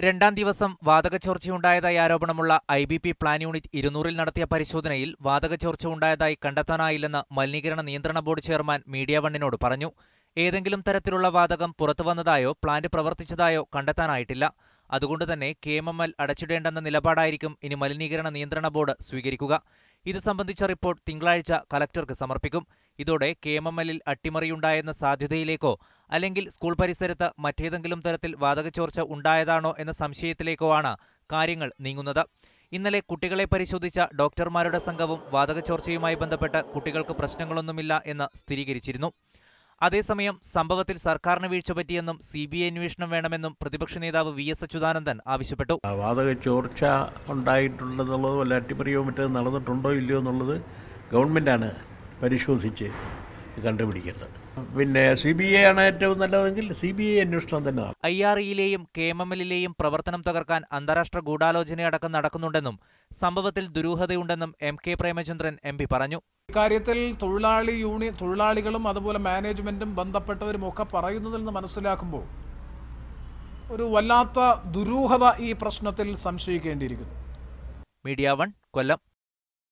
രണ്ടാം ദിവസം വാതക ചോർച്ചയുണ്ടായതായി ആരോപണമുള്ള I B P plan unit ഇരുന്നൂറിൽ നടത്തിയ പരിശോധനയിൽ വാതക ചോർച്ച ഉണ്ടായതായി കണ്ടെത്താനായില്ലെന്ന് മലിനീകരണ നിയന്ത്രണ ബോർഡ് ചെയർമാൻ മീഡിയ വണ്ണിനോട് പറഞ്ഞു. ഏതെങ്കിലും തരത്തിലുള്ള വാതകം പുറത്തുവന്നതായോ പ്ലാന്റ് പ്രവർത്തിച്ചതായോ കണ്ടെത്താനായിട്ടില്ല. അതുകൊണ്ട് തന്നെ കെ എം എം എൽ അടച്ചിടേണ്ടെന്ന നിലപാടായിരിക്കും ഇനി മലിനീകരണ നിയന്ത്രണ ബോർഡ് സ്വീകരിക്കുക. ഇത് സംബന്ധിച്ച റിപ്പോർട്ട് തിങ്കളാഴ്ച കലക്ടർക്ക് സമർപ്പിക്കും. ഇതോടെ കെ എം എം എല്ലിൽ അട്ടിമറിയുണ്ടായെന്ന സാധ്യതയിലേക്കോ അല്ലെങ്കിൽ സ്കൂൾ പരിസരത്ത് മറ്റേതെങ്കിലും തരത്തിൽ വാതകച്ചോർച്ച ഉണ്ടായതാണോ എന്ന സംശയത്തിലേക്കോ ആണ് കാര്യങ്ങൾ നീങ്ങുന്നത്. ഇന്നലെ കുട്ടികളെ പരിശോധിച്ച ഡോക്ടർമാരുടെ സംഘവും വാതകച്ചോർച്ചയുമായി ബന്ധപ്പെട്ട് കുട്ടികൾക്ക് പ്രശ്നങ്ങളൊന്നുമില്ല എന്ന് സ്ഥിരീകരിച്ചിരുന്നു. അതേസമയം സംഭവത്തിൽ സർക്കാരിന് വീഴ്ച പറ്റിയെന്നും സി ബി ഐ അന്വേഷണം വേണമെന്നും പ്രതിപക്ഷ നേതാവ് വി എസ് അച്യുതാനന്ദൻ ആവശ്യപ്പെട്ടു. വാതക ചോർച്ച ഉണ്ടായിട്ടുണ്ടെന്നുള്ളത് വല്ല അട്ടിമറിയോ മറ്റോ നടന്നിട്ടുണ്ടോ ഇല്ലയോ എന്നുള്ളത് ഗവൺമെന്റാണ് പരിശോധിച്ച് കണ്ടുപിടിക്കേണ്ടത് പിന്നെ സി ബി ഐ ആണ് ഏറ്റവും നല്ലതെങ്കിൽ സി ബി ഐ അന്വേഷണം തന്നെ. ഐ ആർ ഇയിലെയും കെ എം എം എല്ലിലെയും പ്രവർത്തനം തകർക്കാൻ അന്താരാഷ്ട്ര ഗൂഢാലോചനയടക്കം നടക്കുന്നുണ്ടെന്നും സംഭവത്തിൽ ദുരൂഹതയുണ്ടെന്നും M K Premachandran M P പറഞ്ഞു. ഇക്കാര്യത്തിൽ തൊഴിലാളി യൂണിയൻ തൊഴിലാളികളും അതുപോലെ മാനേജ്മെന്റും ബന്ധപ്പെട്ടവരും ഒക്കെ പറയുന്നതിൽ നിന്ന് മനസ്സിലാക്കുമ്പോൾ ഒരു വല്ലാത്ത ദുരൂഹത ഈ പ്രശ്നത്തിൽ സംശയിക്കേണ്ടിയിരിക്കുന്നു. Media one Kollam.